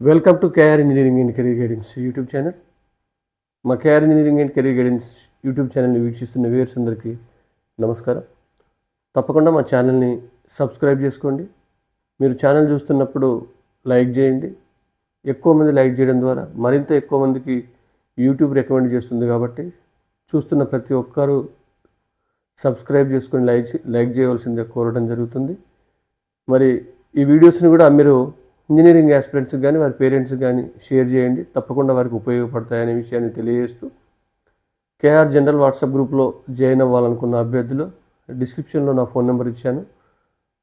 Welcome to KR engineering and career guidance YouTube channel. మా KR engineering and career guidance YouTube ఛానల్ని వీక్షిస్తున్న viewers అందరికీ నమస్కారం. తప్పకుండా మా ఛానల్ని సబ్స్క్రైబ్ చేసుకోండి. మీరు ఛానల్ చూస్తున్నప్పుడు లైక్ చేయండి. ఎక్కువ మంది లైక్ చేయడం ద్వారా మరింత ఎక్కువ మందికి యూట్యూబ్ రికమెండ్ చేస్తుంది కాబట్టి చూస్తున్న ప్రతి ఒక్కరూ సబ్స్క్రైబ్ చేసుకొని లైక్ లైక్ చేయవలసిందిగా కోరడం జరుగుతుంది. మరి ఈ వీడియోస్ని కూడా మీరు ఇంజనీరింగ్ ఆస్పిరెంట్స్కి కానీ వారి పేరెంట్స్కి కానీ షేర్ చేయండి. తప్పకుండా వారికి ఉపయోగపడతాయనే విషయాన్ని తెలియజేస్తూ కేఆర్ జనరల్ వాట్సాప్ గ్రూప్లో జాయిన్ అవ్వాలనుకున్న అభ్యర్థులు డిస్క్రిప్షన్లో నా ఫోన్ నెంబర్ ఇచ్చాను.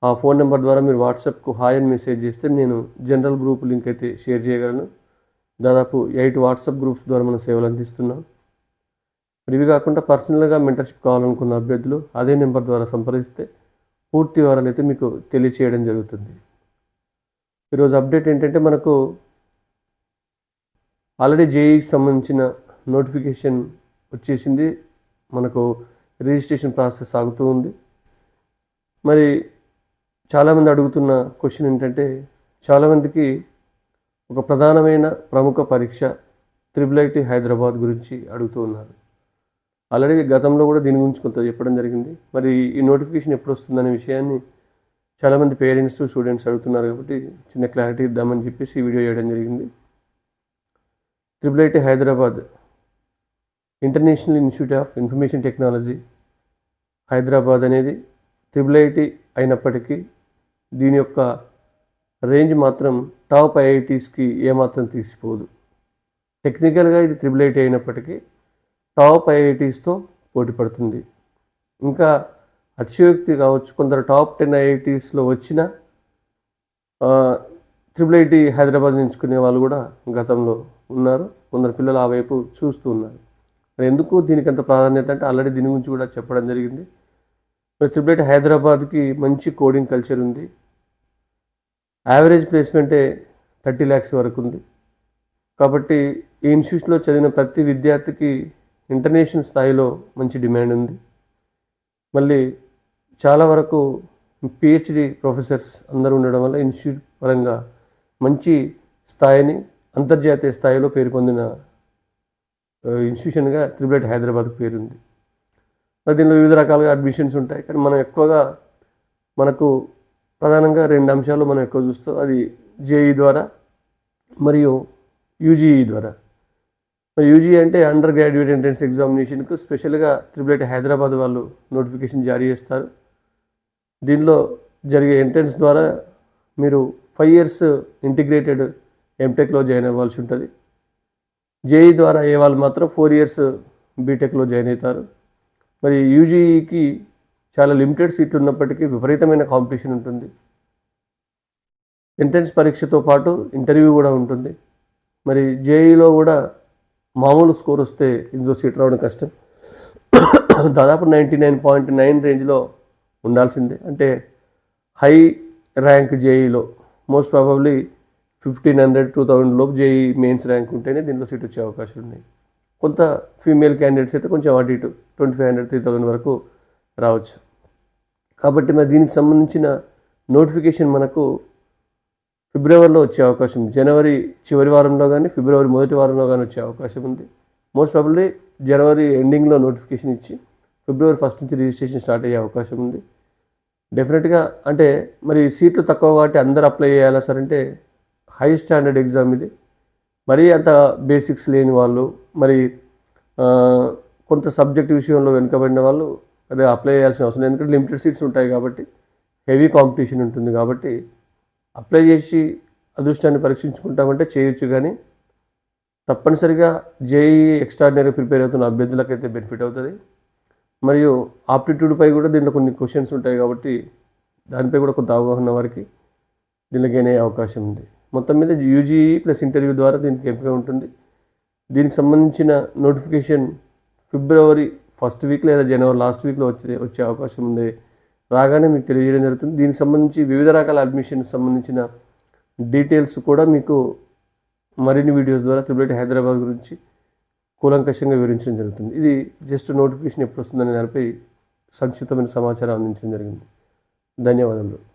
ఆ ఫోన్ నెంబర్ ద్వారా మీరు వాట్సాప్కు హాయ్ అని మెసేజ్ చేస్తే నేను జనరల్ గ్రూప్ లింక్ అయితే షేర్ చేయగలను. దాదాపు ఎయిట్ వాట్సాప్ గ్రూప్స్ ద్వారా మనం సేవలు అందిస్తున్నాం. ఇవి కాకుండా పర్సనల్గా మెంటర్షిప్ కావాలనుకున్న అభ్యర్థులు అదే నెంబర్ ద్వారా సంప్రదిస్తే పూర్తి వివరాలు అయితే మీకు తెలియచేయడం జరుగుతుంది. ఈరోజు అప్డేట్ ఏంటంటే మనకు ఆల్రెడీ జేఈకి సంబంధించిన నోటిఫికేషన్ వచ్చేసింది. మనకు రిజిస్ట్రేషన్ ప్రాసెస్ సాగుతూ ఉంది. మరి చాలామంది అడుగుతున్న క్వశ్చన్ ఏంటంటే చాలామందికి ఒక ప్రధానమైన ప్రముఖ పరీక్ష త్రిబుల్ ఐటీ హైదరాబాద్ గురించి అడుగుతూ ఉన్నారు. ఆల్రెడీ గతంలో కూడా దీని గురించి కొంత చెప్పడం జరిగింది. మరి ఈ నోటిఫికేషన్ ఎప్పుడు వస్తుందనే విషయాన్ని చాలామంది పేరెంట్స్ స్టూడెంట్స్ అడుగుతున్నారు కాబట్టి చిన్న క్లారిటీ ఇద్దామని చెప్పేసి వీడియో చేయడం జరిగింది. Triple IT Hyderabad international institute of information technology Hyderabad అనేది ట్రిపుల్ ఐటీ అయినప్పటికీ దీని యొక్క రేంజ్ మాత్రం టాప్ ఐఐటీస్కి ఏమాత్రం తీసిపోదు. టెక్నికల్గా ఇది ట్రిపుల్ ఐటీ అయినప్పటికీ టాప్ ఐఐటీస్తో పోటీ పడుతుంది. ఇంకా అతిశయోక్తి కావచ్చు కొందరు టాప్ టెన్ ఐఐటీస్లో వచ్చిన ట్రిపుల్ ఐటీ హైదరాబాద్ ఎంచుకునే వాళ్ళు కూడా గతంలో ఉన్నారు. కొందరు పిల్లలు ఆ వైపు చూస్తూ ఉన్నారు. మరి ఎందుకు దీనికి అంత ప్రాధాన్యత అంటే ఆల్రెడీ దీని గురించి కూడా చెప్పడం జరిగింది. మరి ట్రిపుల్ ఐటీ హైదరాబాద్కి మంచి కోడింగ్ కల్చర్ ఉంది. యావరేజ్ ప్లేస్మెంటే థర్టీ ల్యాక్స్ వరకు ఉంది. కాబట్టి ఈ ఇన్స్టిట్యూట్లో చదివిన ప్రతి విద్యార్థికి ఇంటర్నేషనల్ స్థాయిలో మంచి డిమాండ్ ఉంది. మళ్ళీ చాలా వరకు పిహెచ్డి ప్రొఫెసర్స్ అందరూ ఉండడం వల్ల ఇన్స్టిట్యూట్ పరంగా మంచి స్థాయిని అంతర్జాతీయ స్థాయిలో పేరు పొందిన ఇన్స్టిట్యూషన్గా త్రిబులెట్ హైదరాబాద్ పేరుంది. మరి దీనిలో వివిధ రకాలుగా అడ్మిషన్స్ ఉంటాయి. కానీ మనం ఎక్కువగా మనకు ప్రధానంగా రెండు అంశాలు మనం ఎక్కువ చూస్తాం అది జేఈ ద్వారా మరియు యూజీఈ ద్వారా. మరి యూజీ అంటే అండర్ గ్రాడ్యుయేట్ ఎంట్రన్స్ ఎగ్జామినేషన్కు స్పెషల్గా త్రిబులెట్ హైదరాబాద్ వాళ్ళు నోటిఫికేషన్ జారీ చేస్తారు. దీనిలో జరిగే ఎంట్రన్స్ ద్వారా మీరు ఫైవ్ ఇయర్స్ ఇంటిగ్రేటెడ్ ఎంటెక్లో జాయిన్ అవ్వాల్సి ఉంటుంది. జేఈ ద్వారా అయ్యే వాళ్ళు మాత్రం ఫోర్ ఇయర్స్ బీటెక్లో జాయిన్ అవుతారు. మరి యూజీఈకి చాలా లిమిటెడ్ సీట్లు ఉన్నప్పటికీ విపరీతమైన కాంపిటీషన్ ఉంటుంది. ఎంట్రన్స్ పరీక్షతో పాటు ఇంటర్వ్యూ కూడా ఉంటుంది. మరి జేఈలో కూడా మామూలు స్కోర్ వస్తే ఇందులో సీట్ రావడం కష్టం. దాదాపు నైంటీ నైన్ పాయింట్ నైన్ రేంజ్లో ఉండాల్సిందే. అంటే high rank జేఈలో most probably fifteen hundred two thousand లోపు జేఈ మెయిన్స్ ర్యాంక్ ఉంటేనే దీనిలో సీట్ వచ్చే అవకాశం ఉన్నాయి. కొంత ఫీమేల్ క్యాండిడేట్స్ అయితే కొంచెం అటు ఇటు twenty five hundred three thousand వరకు రావచ్చు. కాబట్టి మరి దీనికి సంబంధించిన నోటిఫికేషన్ మనకు ఫిబ్రవరిలో వచ్చే అవకాశం ఉంది. జనవరి చివరి వారంలో కానీ ఫిబ్రవరి మొదటి వారంలో కానీ వచ్చే అవకాశం ఉంది. మోస్ట్ ప్రాబబ్లీ జనవరి ఎండింగ్లో నోటిఫికేషన్ ఇచ్చి ఫిబ్రవరి ఫస్ట్ నుంచి రిజిస్ట్రేషన్ స్టార్ట్ అయ్యే అవకాశం ఉంది. డెఫినెట్గా అంటే మరి సీట్లు తక్కువ కాబట్టి అందరు అప్లై చేయాలా సార్ అంటే హై స్టాండర్డ్ ఎగ్జామ్ ఇది. మరీ అంత బేసిక్స్ లేని వాళ్ళు మరి కొంత సబ్జెక్ట్ విషయంలో వెనుకబడిన వాళ్ళు అదే అప్లై చేయాల్సిన అవసరం ఎందుకంటే లిమిటెడ్ సీట్స్ ఉంటాయి కాబట్టి హెవీ కాంపిటీషన్ ఉంటుంది కాబట్టి అప్లై చేసి అదృష్టాన్ని పరీక్షించుకుంటామంటే చేయొచ్చు కానీ తప్పనిసరిగా జేఈ ఎక్స్ట్రాడినరీ ప్రిపేర్ అవుతున్న అభ్యర్థులకైతే బెనిఫిట్ అవుతుంది. మరియు ఆప్టిట్యూడ్పై కూడా దీంట్లో కొన్ని క్వశ్చన్స్ ఉంటాయి కాబట్టి దానిపై కూడా కొంత అవగాహన వారికి దీనిలో గెయిన్ అయ్యే అవకాశం ఉంది. మొత్తం మీద యూజీఈ ప్లస్ ఇంటర్వ్యూ ద్వారా దీనికి ఎంపిక ఉంటుంది. దీనికి సంబంధించిన నోటిఫికేషన్ ఫిబ్రవరి ఫస్ట్ వీక్ లేదా జనవరి లాస్ట్ వీక్లో వచ్చే వచ్చే అవకాశం ఉంది. రాగానే మీకు తెలియజేయడం జరుగుతుంది. దీనికి సంబంధించి వివిధ రకాల అడ్మిషన్స్ సంబంధించిన డీటెయిల్స్ కూడా మీకు మరిన్ని వీడియోస్ ద్వారా త్రిబుల్ హైదరాబాద్ గురించి కూలంకషంగా వివరించడం జరుగుతుంది. ఇది జస్ట్ నోటిఫికేషన్ ఎప్పుడు వస్తుందనే దానిపై సంక్షిప్తమైన సమాచారం అందించడం జరిగింది. ధన్యవాదములు.